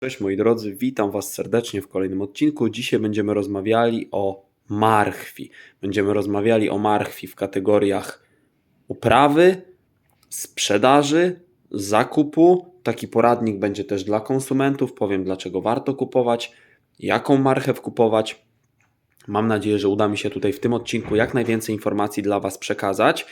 Cześć moi drodzy, witam Was serdecznie w kolejnym odcinku. Dzisiaj będziemy rozmawiali o marchwi. Będziemy rozmawiali o marchwi w kategoriach uprawy, sprzedaży, zakupu. Taki poradnik będzie też dla konsumentów. Powiem dlaczego warto kupować, jaką marchew kupować. Mam nadzieję, że uda mi się tutaj w tym odcinku jak najwięcej informacji dla Was przekazać.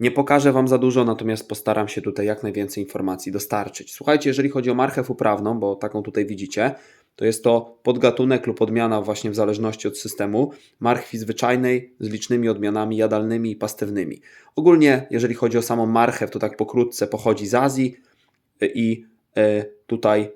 Nie pokażę Wam za dużo, natomiast postaram się tutaj jak najwięcej informacji dostarczyć. Słuchajcie, jeżeli chodzi o marchew uprawną, bo taką tutaj widzicie, to jest to podgatunek lub odmiana właśnie w zależności od systemu marchwi zwyczajnej z licznymi odmianami jadalnymi i pastewnymi. Ogólnie, jeżeli chodzi o samą marchew, to tak pokrótce pochodzi z Azji i e, tutaj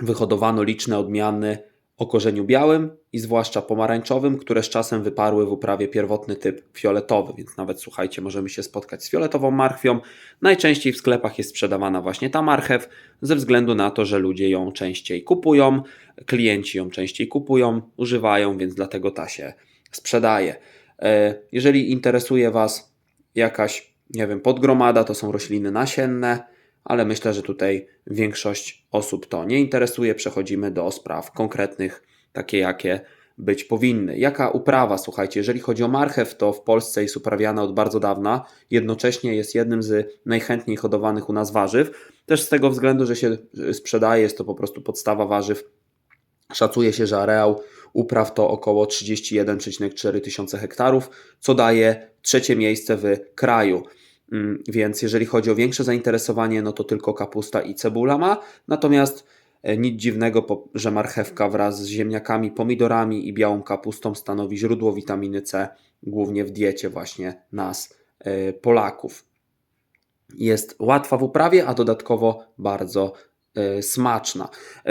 wyhodowano liczne odmiany o korzeniu białym i zwłaszcza pomarańczowym, które z czasem wyparły w uprawie pierwotny typ fioletowy, więc nawet słuchajcie, możemy się spotkać z fioletową marchwią. Najczęściej w sklepach jest sprzedawana właśnie ta marchew, ze względu na to, że ludzie ją częściej kupują, klienci ją częściej kupują, używają, więc dlatego ta się sprzedaje. E, jeżeli interesuje Was jakaś, nie wiem, podgromada, to są rośliny nasienne, ale myślę, że tutaj większość osób to nie interesuje. Przechodzimy do spraw konkretnych, takie jakie być powinny. Jaka uprawa, słuchajcie, jeżeli chodzi o marchew, to w Polsce jest uprawiana od bardzo dawna, jednocześnie jest jednym z najchętniej hodowanych u nas warzyw, też z tego względu, że się sprzedaje, jest to po prostu podstawa warzyw. Szacuje się, że areał upraw to około 31,4 tysiące hektarów, co daje trzecie miejsce w kraju. Mm, więc jeżeli chodzi o większe zainteresowanie, no to tylko kapusta i cebula ma. Natomiast e, nic dziwnego, że marchewka wraz z ziemniakami, pomidorami i białą kapustą stanowi źródło witaminy C, głównie w diecie właśnie nas, e, Polaków. Jest łatwa w uprawie, a dodatkowo bardzo smaczna.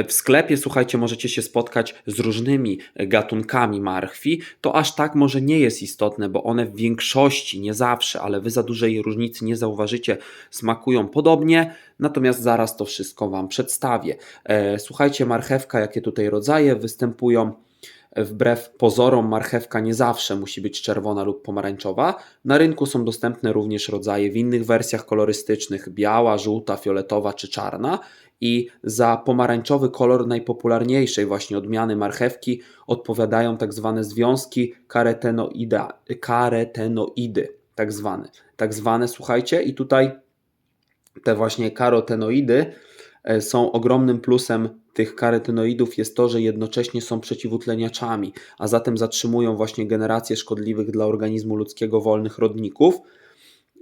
W sklepie, słuchajcie, możecie się spotkać z różnymi gatunkami marchwi. To aż tak może nie jest istotne, bo one w większości, nie zawsze, ale wy za dużej różnicy nie zauważycie, smakują podobnie. Natomiast zaraz to wszystko Wam przedstawię. E, słuchajcie, marchewka, jakie tutaj rodzaje występują. Wbrew pozorom, marchewka nie zawsze musi być czerwona lub pomarańczowa. Na rynku są dostępne również rodzaje w innych wersjach kolorystycznych: biała, żółta, fioletowa czy czarna i za pomarańczowy kolor najpopularniejszej właśnie odmiany marchewki odpowiadają tak zwane związki karetenoida, karetenoidy, tak zwane. Tak zwane, słuchajcie, i tutaj te właśnie karotenoidy są ogromnym plusem tych karotenoidów jest to, że jednocześnie są przeciwutleniaczami, a zatem zatrzymują właśnie generację szkodliwych dla organizmu ludzkiego wolnych rodników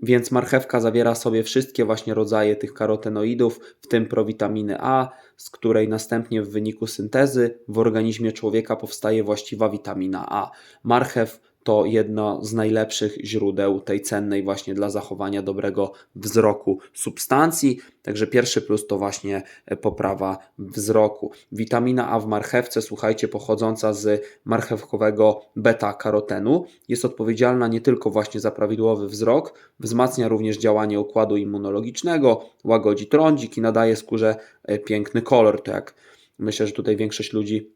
więc marchewka zawiera sobie wszystkie właśnie rodzaje tych karotenoidów, w tym prowitaminę A, z której następnie w wyniku syntezy w organizmie człowieka powstaje właściwa witamina A. Marchew to jedno z najlepszych źródeł tej cennej właśnie dla zachowania dobrego wzroku substancji. Także pierwszy plus to właśnie e, poprawa wzroku. Witamina A w marchewce, słuchajcie, pochodząca z marchewkowego beta-karotenu, jest odpowiedzialna nie tylko właśnie za prawidłowy wzrok, wzmacnia również działanie układu immunologicznego, łagodzi trądzik i nadaje skórze e, piękny kolor. To jak myślę, że tutaj większość ludzi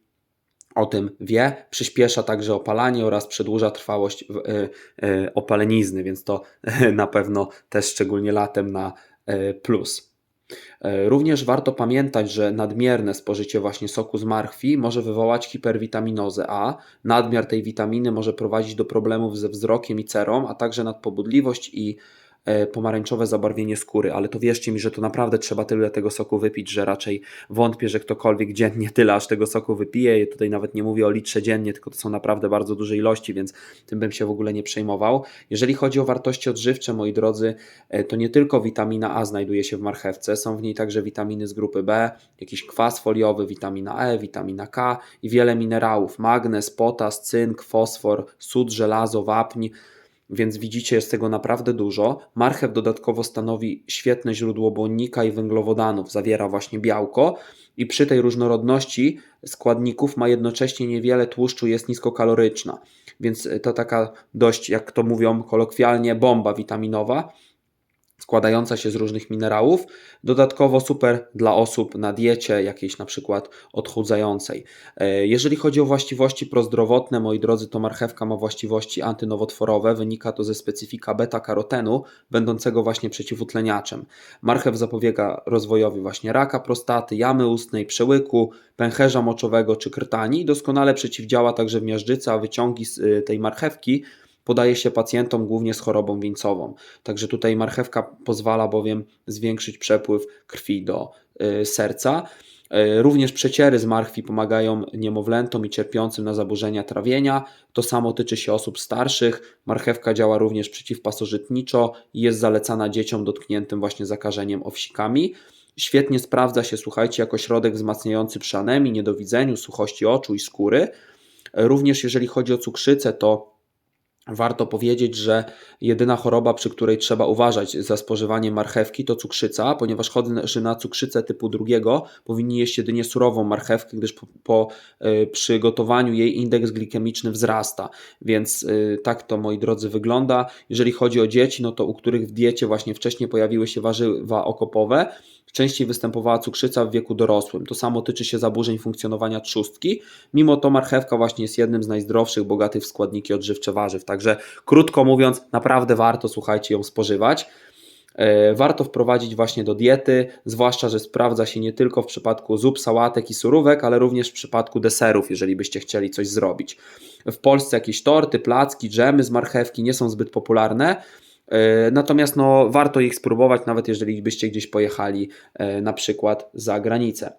o tym wie, przyspiesza także opalanie oraz przedłuża trwałość e, e, opalenizny, więc to na pewno też szczególnie latem na e, plus. Również warto pamiętać, że nadmierne spożycie właśnie soku z marchwi może wywołać hiperwitaminozę A. Nadmiar tej witaminy może prowadzić do problemów ze wzrokiem i cerą, a także nadpobudliwość i pomarańczowe zabarwienie skóry, ale to wierzcie mi, że to naprawdę trzeba tyle tego soku wypić, że raczej wątpię, że ktokolwiek dziennie tyle aż tego soku wypije. Tutaj nawet nie mówię o litrze dziennie, tylko to są naprawdę bardzo duże ilości, więc tym bym się w ogóle nie przejmował. Jeżeli chodzi o wartości odżywcze, moi drodzy, e, to nie tylko witamina A znajduje się w marchewce, są w niej także witaminy z grupy B, jakiś kwas foliowy, witamina E, witamina K i wiele minerałów, magnez, potas, cynk, fosfor, sód, żelazo, wapń, więc widzicie, jest tego naprawdę dużo. Marchew dodatkowo stanowi świetne źródło błonnika i węglowodanów, zawiera właśnie białko i przy tej różnorodności składników ma jednocześnie niewiele tłuszczu, jest niskokaloryczna. Więc to taka dość, jak to mówią kolokwialnie, bomba witaminowa. Składająca się z różnych minerałów. Dodatkowo super dla osób na diecie jakiejś na przykład odchudzającej. E, Jeżeli chodzi o właściwości prozdrowotne, moi drodzy, to marchewka ma właściwości antynowotworowe. Wynika to ze specyfika beta-karotenu, będącego właśnie przeciwutleniaczem. Marchew zapobiega rozwojowi właśnie raka prostaty, jamy ustnej, przełyku, pęcherza moczowego czy krtani. Doskonale przeciwdziała także w miażdżycy, a wyciągi z y, tej marchewki podaje się pacjentom głównie z chorobą wieńcową. Także tutaj marchewka pozwala bowiem zwiększyć przepływ krwi do y, serca. Y, Również przeciery z marchwi pomagają niemowlętom i cierpiącym na zaburzenia trawienia. To samo tyczy się osób starszych. Marchewka działa również przeciwpasożytniczo i jest zalecana dzieciom dotkniętym właśnie zakażeniem owsikami. Świetnie sprawdza się, słuchajcie, jako środek wzmacniający przy anemii, niedowidzeniu, suchości oczu i skóry. Również jeżeli chodzi o cukrzycę, to warto powiedzieć, że jedyna choroba, przy której trzeba uważać za spożywanie marchewki, to cukrzyca, ponieważ chorzy na cukrzycę typu drugiego powinni jeść jedynie surową marchewkę, gdyż po, po y, przygotowaniu jej indeks glikemiczny wzrasta. Więc y, tak to, moi drodzy, wygląda. Jeżeli chodzi o dzieci, no to u których w diecie właśnie wcześniej pojawiły się warzywa okopowe, częściej występowała cukrzyca w wieku dorosłym. To samo tyczy się zaburzeń funkcjonowania trzustki. Mimo to marchewka właśnie jest jednym z najzdrowszych, bogatych w składniki odżywcze warzyw. Także krótko mówiąc, naprawdę warto, słuchajcie, ją spożywać. E, Warto wprowadzić właśnie do diety, zwłaszcza, że sprawdza się nie tylko w przypadku zup, sałatek i surówek, ale również w przypadku deserów, jeżeli byście chcieli coś zrobić. W Polsce jakieś torty, placki, dżemy z marchewki nie są zbyt popularne, Natomiast no, warto ich spróbować, nawet jeżeli byście gdzieś pojechali e, na przykład za granicę.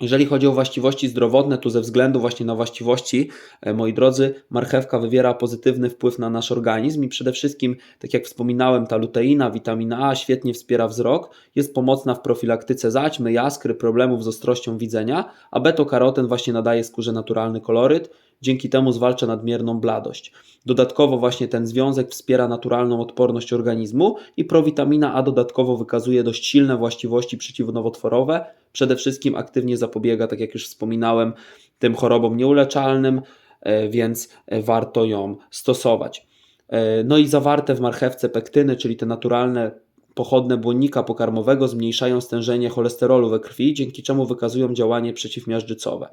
Jeżeli chodzi o właściwości zdrowotne, to ze względu właśnie na właściwości, e, moi drodzy, marchewka wywiera pozytywny wpływ na nasz organizm i przede wszystkim, tak jak wspominałem, ta luteina, witamina A świetnie wspiera wzrok, jest pomocna w profilaktyce zaćmy, jaskry, problemów z ostrością widzenia, a beta-karoten właśnie nadaje skórze naturalny koloryt, dzięki temu zwalcza nadmierną bladość. Dodatkowo właśnie ten związek wspiera naturalną odporność organizmu i prowitamina A dodatkowo wykazuje dość silne właściwości przeciwnowotworowe, przede wszystkim aktywnie zapobiega, tak jak już wspominałem, tym chorobom nieuleczalnym, e, więc e, warto ją stosować. E, No i zawarte w marchewce pektyny, czyli te naturalne pochodne błonnika pokarmowego zmniejszają stężenie cholesterolu we krwi, dzięki czemu wykazują działanie przeciwmiażdżycowe.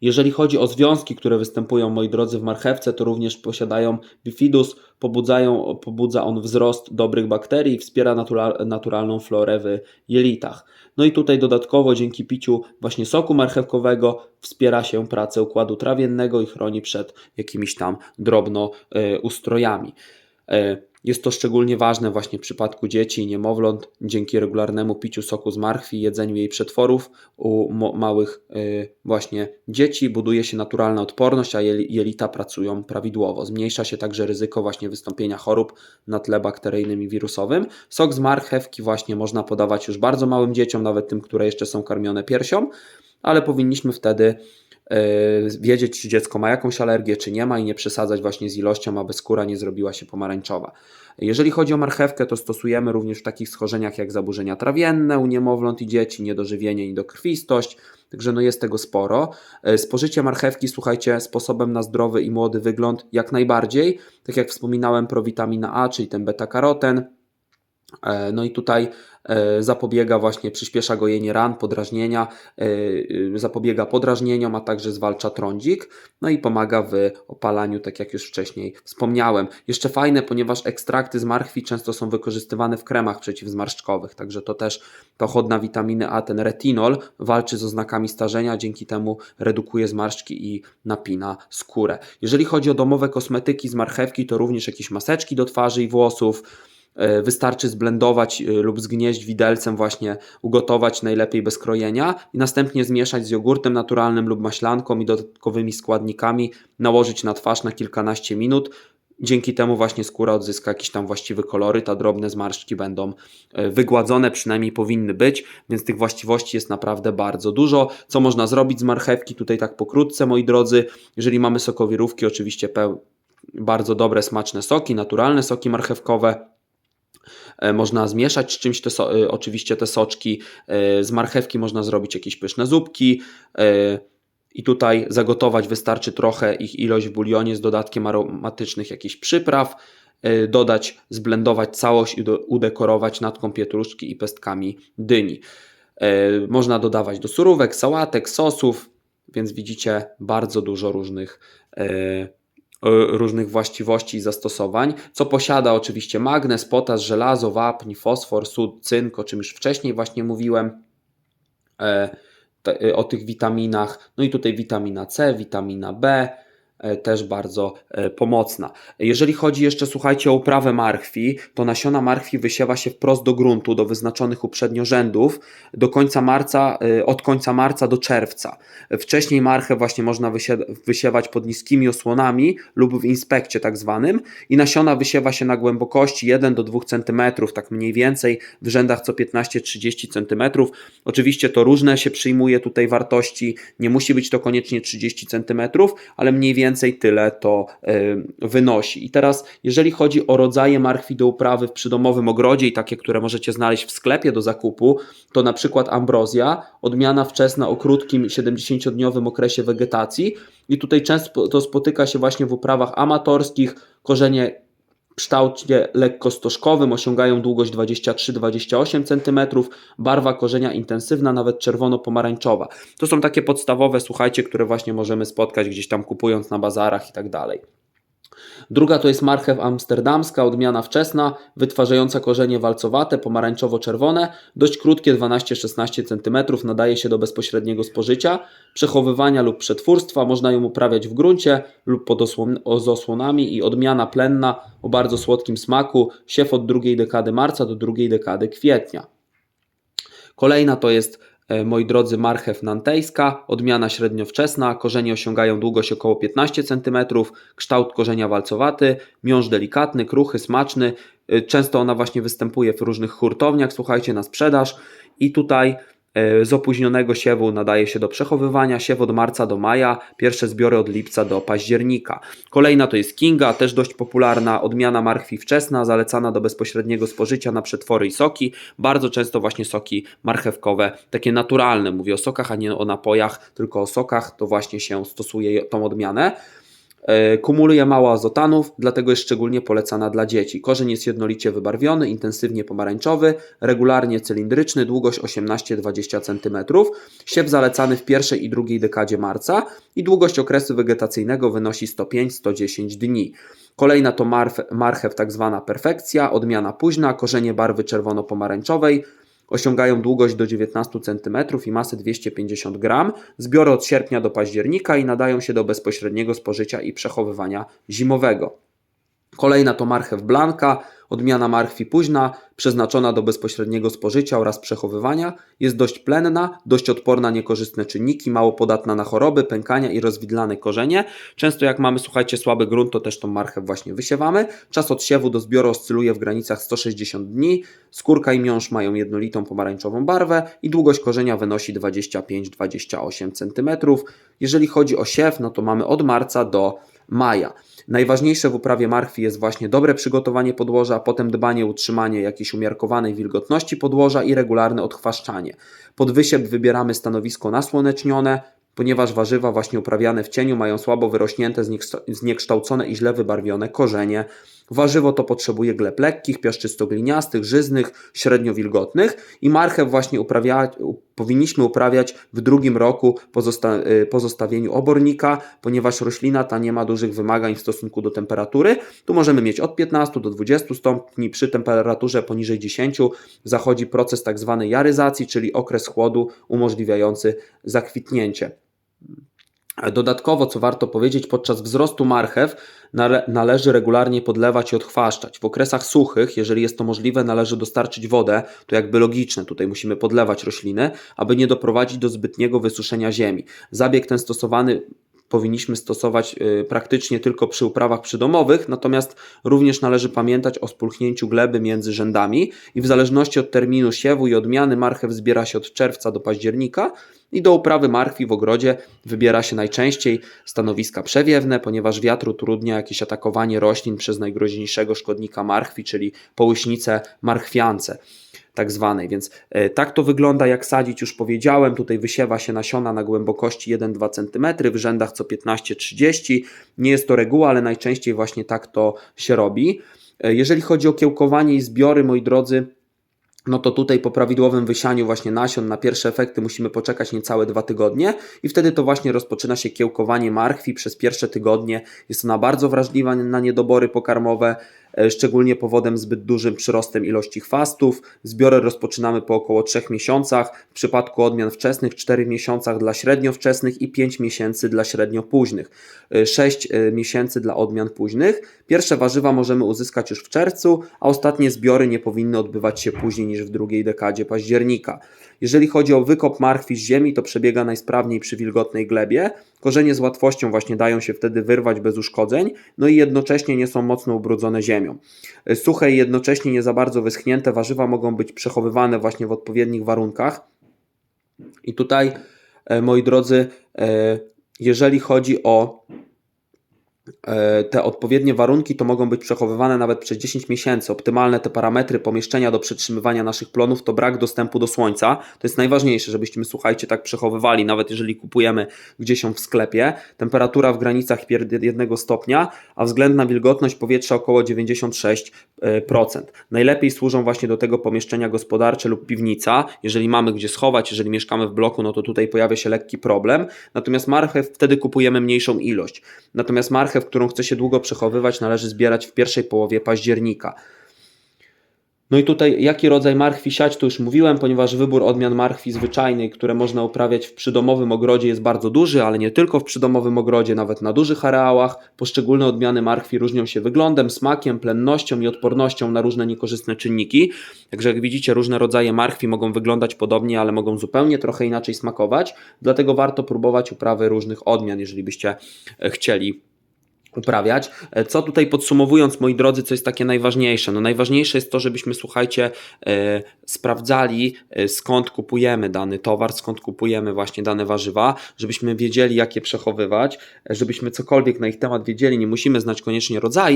Jeżeli chodzi o związki, które występują, moi drodzy, w marchewce, to również posiadają bifidus, pobudzają, pobudza on wzrost dobrych bakterii i wspiera natura, naturalną florę w jelitach. No i tutaj dodatkowo dzięki piciu właśnie soku marchewkowego wspiera się pracę układu trawiennego i chroni przed jakimiś tam drobnoustrojami. Jest to szczególnie ważne właśnie w przypadku dzieci i niemowląt. Dzięki regularnemu piciu soku z marchwi, jedzeniu jej przetworów u małych y, właśnie dzieci buduje się naturalna odporność, a jeli- jelita pracują prawidłowo. Zmniejsza się także ryzyko właśnie wystąpienia chorób na tle bakteryjnym i wirusowym. Sok z marchewki właśnie można podawać już bardzo małym dzieciom, nawet tym, które jeszcze są karmione piersią, ale powinniśmy wtedy Yy, wiedzieć, czy dziecko ma jakąś alergię, czy nie ma i nie przesadzać właśnie z ilością, aby skóra nie zrobiła się pomarańczowa. Jeżeli chodzi o marchewkę, to stosujemy również w takich schorzeniach jak zaburzenia trawienne u niemowląt i dzieci, niedożywienie i dokrwistość, także no jest tego sporo. Yy, Spożycie marchewki, słuchajcie, sposobem na zdrowy i młody wygląd jak najbardziej, tak jak wspominałem, prowitamina A, czyli ten beta-karoten, E, No i tutaj e, zapobiega właśnie, przyspiesza gojenie ran, podrażnienia, e, zapobiega podrażnieniom, a także zwalcza trądzik, no i pomaga w opalaniu, tak jak już wcześniej wspomniałem. Jeszcze fajne, ponieważ ekstrakty z marchwi często są wykorzystywane w kremach przeciwzmarszczkowych, także to też pochodna witaminy A, ten retinol, walczy z oznakami starzenia, dzięki temu redukuje zmarszczki i napina skórę. Jeżeli chodzi o domowe kosmetyki z marchewki, to również jakieś maseczki do twarzy i włosów, E, Wystarczy zblendować e, lub zgnieść widelcem, właśnie ugotować najlepiej bez krojenia i następnie zmieszać z jogurtem naturalnym lub maślanką i dodatkowymi składnikami, nałożyć na twarz na kilkanaście minut. Dzięki temu właśnie skóra odzyska jakiś tam właściwy koloryt, a drobne zmarszczki będą e, wygładzone, przynajmniej powinny być, więc tych właściwości jest naprawdę bardzo dużo. Co można zrobić z marchewki? Tutaj tak pokrótce, moi drodzy. Jeżeli mamy sokowirówki, oczywiście bardzo dobre, smaczne soki, naturalne soki marchewkowe, E, można zmieszać z czymś te so, e, oczywiście te soczki. E, Z marchewki można zrobić jakieś pyszne zupki. I tutaj zagotować wystarczy trochę ich ilość w bulionie z dodatkiem aromatycznych jakichś przypraw. dodać, zblendować całość i udekorować natką pietruszki i pestkami dyni. Można dodawać do surówek, sałatek, sosów, więc widzicie bardzo dużo różnych, różnych właściwości i zastosowań, co posiada oczywiście magnez, potas, żelazo, wapń, fosfor, sód, cynk, o czym już wcześniej właśnie mówiłem e, e, o tych witaminach. No i tutaj witamina C, witamina B, e, też bardzo e, pomocna. Jeżeli chodzi jeszcze, słuchajcie, o uprawę marchwi, to nasiona marchwi wysiewa się wprost do gruntu, do wyznaczonych uprzednio rzędów, do końca marca, e, od końca marca do czerwca. Wcześniej marchew właśnie można wysie- wysiewać pod niskimi osłonami lub w inspekcie tak zwanym i nasiona wysiewa się na głębokości 1 do 2 cm, tak mniej więcej w rzędach co 15-30 cm. Oczywiście to różne się przyjmuje tutaj wartości, nie musi być to koniecznie 30 cm, ale mniej więcej tyle to y, wynosi. I teraz jeżeli chodzi o rodzaje marchwi do uprawy w przydomowym ogrodzie i takie, które możecie znaleźć w sklepie do zakupu, to na przykład ambrozja, odmiana wczesna o krótkim 70-dniowym okresie wegetacji i tutaj często to spotyka się właśnie w uprawach amatorskich, korzenie kształcie lekko stożkowym osiągają długość 23-28 cm, barwa korzenia intensywna, nawet czerwono-pomarańczowa. To są takie podstawowe, słuchajcie, które właśnie możemy spotkać gdzieś tam kupując na bazarach i tak dalej. Druga to jest marchew amsterdamska, odmiana wczesna, wytwarzająca korzenie walcowate, pomarańczowo-czerwone, dość krótkie 12-16 cm, nadaje się do bezpośredniego spożycia, przechowywania lub przetwórstwa, można ją uprawiać w gruncie lub pod z osłonami i odmiana plenna o bardzo słodkim smaku, siew od drugiej dekady marca do drugiej dekady kwietnia. Kolejna to jest, moi drodzy, marchew nantejska, odmiana średniowczesna, korzenie osiągają długość około 15 cm, kształt korzenia walcowaty, miąższ delikatny, kruchy, smaczny. E, Często ona właśnie występuje w różnych hurtowniach, słuchajcie, na sprzedaż i tutaj e, z opóźnionego siewu nadaje się do przechowywania, siew od marca do maja, pierwsze zbiory od lipca do października. Kolejna to jest Kinga, też dość popularna, odmiana marchwi wczesna, zalecana do bezpośredniego spożycia na przetwory i soki. Bardzo często właśnie soki marchewkowe, takie naturalne, mówię o sokach, a nie o napojach, tylko o sokach, to właśnie się stosuje tą odmianę. E, Kumuluje mało azotanów, dlatego jest szczególnie polecana dla dzieci. Korzeń jest jednolicie wybarwiony, intensywnie pomarańczowy, regularnie cylindryczny, długość 18-20 cm. Siew zalecany w pierwszej i drugiej dekadzie marca i długość okresu wegetacyjnego wynosi 105-110 dni. Kolejna to marf, marchew tak zwana perfekcja, odmiana późna, korzenie barwy czerwono-pomarańczowej, osiągają długość do 19 cm i masę 250 g. Zbiory od sierpnia do października i nadają się do bezpośredniego spożycia i przechowywania zimowego. Kolejna to marchew blanka, odmiana marchwi późna, przeznaczona do bezpośredniego spożycia oraz przechowywania. Jest dość plenna, dość odporna na niekorzystne czynniki, mało podatna na choroby, pękania i rozwidlane korzenie. Często jak mamy, słuchajcie, słaby grunt, to też tą marchew właśnie wysiewamy. Czas od siewu do zbioru oscyluje w granicach 160 dni. Skórka i miąższ mają jednolitą pomarańczową barwę i długość korzenia wynosi 25-28 cm. Jeżeli chodzi o siew, no to mamy od marca do maja. Najważniejsze w uprawie marchwi jest właśnie dobre przygotowanie podłoża, potem dbanie utrzymanie jakiejś umiarkowanej wilgotności podłoża i regularne odchwaszczanie. Pod wysiep wybieramy stanowisko nasłonecznione, ponieważ warzywa właśnie uprawiane w cieniu mają słabo wyrośnięte, zniekszta- zniekształcone i źle wybarwione korzenie. Warzywo to potrzebuje gleb lekkich, piaszczysto-gliniastych, żyznych, średnio wilgotnych i marchew właśnie uprawia, powinniśmy uprawiać w drugim roku po, zosta- y, zostawieniu obornika, ponieważ roślina ta nie ma dużych wymagań w stosunku do temperatury. Tu możemy mieć od 15 do 20 stopni, przy temperaturze poniżej 10 zachodzi proces tak zwany jaryzacji, czyli okres chłodu umożliwiający zakwitnięcie. Dodatkowo, co warto powiedzieć, podczas wzrostu marchew nale należy regularnie podlewać i odchwaszczać. W okresach suchych, jeżeli jest to możliwe, należy dostarczyć wodę, to jakby logiczne, tutaj musimy podlewać rośliny, aby nie doprowadzić do zbytniego wysuszenia ziemi. Zabieg ten stosowany powinniśmy stosować y, praktycznie tylko przy uprawach przydomowych, natomiast również należy pamiętać o spulchnięciu gleby między rzędami i w zależności od terminu siewu i odmiany marchew zbiera się od czerwca do października i do uprawy marchwi w ogrodzie wybiera się najczęściej stanowiska przewiewne, ponieważ wiatr utrudnia jakieś atakowanie roślin przez najgroźniejszego szkodnika marchwi, czyli połyśnicę marchwiance tak zwanej. Więc e, tak to wygląda, jak sadzić, już powiedziałem. Tutaj wysiewa się nasiona na głębokości 1-2 cm, w rzędach co 15-30. Nie jest to reguła, ale najczęściej właśnie tak to się robi. E, Jeżeli chodzi o kiełkowanie i zbiory, moi drodzy, no to tutaj po prawidłowym wysianiu właśnie nasion na pierwsze efekty musimy poczekać niecałe dwa tygodnie i wtedy to właśnie rozpoczyna się kiełkowanie marchwi przez pierwsze tygodnie. Jest ona bardzo wrażliwa na niedobory pokarmowe, szczególnie powodem zbyt dużym przyrostem ilości chwastów. Zbiory rozpoczynamy po około 3 miesiącach, w przypadku odmian wczesnych 4 miesiącach dla średnio wczesnych i 5 miesięcy dla średnio późnych. 6 miesięcy dla odmian późnych. Pierwsze warzywa możemy uzyskać już w czerwcu, a ostatnie zbiory nie powinny odbywać się później niż w drugiej dekadzie października. Jeżeli chodzi o wykop marchwi z ziemi, to przebiega najsprawniej przy wilgotnej glebie. Korzenie z łatwością właśnie dają się wtedy wyrwać bez uszkodzeń, no i jednocześnie nie są mocno ubrudzone ziemią. Suche i jednocześnie nie za bardzo wyschnięte warzywa mogą być przechowywane właśnie w odpowiednich warunkach. I tutaj, e, moi drodzy, e, jeżeli chodzi o te odpowiednie warunki, to mogą być przechowywane nawet przez 10 miesięcy. Optymalne te parametry pomieszczenia do przetrzymywania naszych plonów to brak dostępu do słońca. To jest najważniejsze, żebyśmy, słuchajcie, tak przechowywali, nawet jeżeli kupujemy gdzieś ją w sklepie. Temperatura w granicach 1 stopnia, a względna wilgotność powietrza około 96%. Najlepiej służą właśnie do tego pomieszczenia gospodarcze lub piwnica. Jeżeli mamy gdzie schować, jeżeli mieszkamy w bloku, no to tutaj pojawia się lekki problem. Natomiast marchew wtedy kupujemy mniejszą ilość. Natomiast marchew, którą chce się długo przechowywać, należy zbierać w pierwszej połowie października. No i tutaj jaki rodzaj marchwi siać, to już mówiłem, ponieważ wybór odmian marchwi zwyczajnej, które można uprawiać w przydomowym ogrodzie jest bardzo duży, ale nie tylko w przydomowym ogrodzie, nawet na dużych areałach. Poszczególne odmiany marchwi różnią się wyglądem, smakiem, plennością i odpornością na różne niekorzystne czynniki. Także jak widzicie, różne rodzaje marchwi mogą wyglądać podobnie, ale mogą zupełnie trochę inaczej smakować. Dlatego warto próbować uprawy różnych odmian, jeżeli byście e, chcieli uprawiać. E, Co tutaj podsumowując, moi drodzy, co jest takie najważniejsze? No najważniejsze jest to, żebyśmy, słuchajcie, e, sprawdzali e, skąd kupujemy dany towar, skąd kupujemy właśnie dane warzywa, żebyśmy wiedzieli, jak je przechowywać, żebyśmy cokolwiek na ich temat wiedzieli, nie musimy znać koniecznie rodzaju,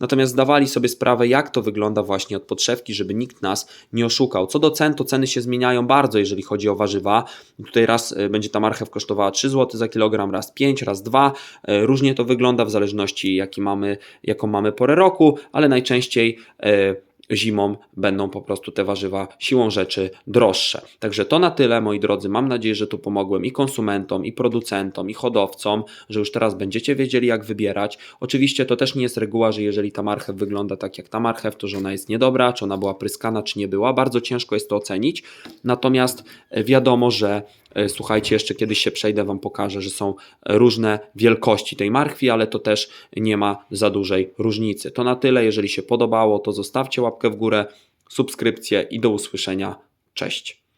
natomiast zdawali sobie sprawę, jak to wygląda właśnie od podszewki, żeby nikt nas nie oszukał. Co do cen, to ceny się zmieniają bardzo, jeżeli chodzi o warzywa. Tutaj raz będzie ta marchew kosztowała 3 zł za kilogram, raz 5, raz 2. E, Różnie to wygląda w zależności jaki mamy, jaką mamy porę roku, ale najczęściej e, zimą będą po prostu te warzywa siłą rzeczy droższe. Także to na tyle, moi drodzy. Mam nadzieję, że tu pomogłem i konsumentom, i producentom, i hodowcom, że już teraz będziecie wiedzieli, jak wybierać. Oczywiście to też nie jest reguła, że jeżeli ta marchew wygląda tak jak ta marchew, to że ona jest niedobra, czy ona była pryskana, czy nie była. Bardzo ciężko jest to ocenić. Natomiast e, wiadomo, że słuchajcie, jeszcze kiedyś się przejdę, Wam pokażę, że są różne wielkości tej marchwi, ale to też nie ma za dużej różnicy. To na tyle. Jeżeli się podobało, to zostawcie łapkę w górę, subskrypcję i do usłyszenia. Cześć.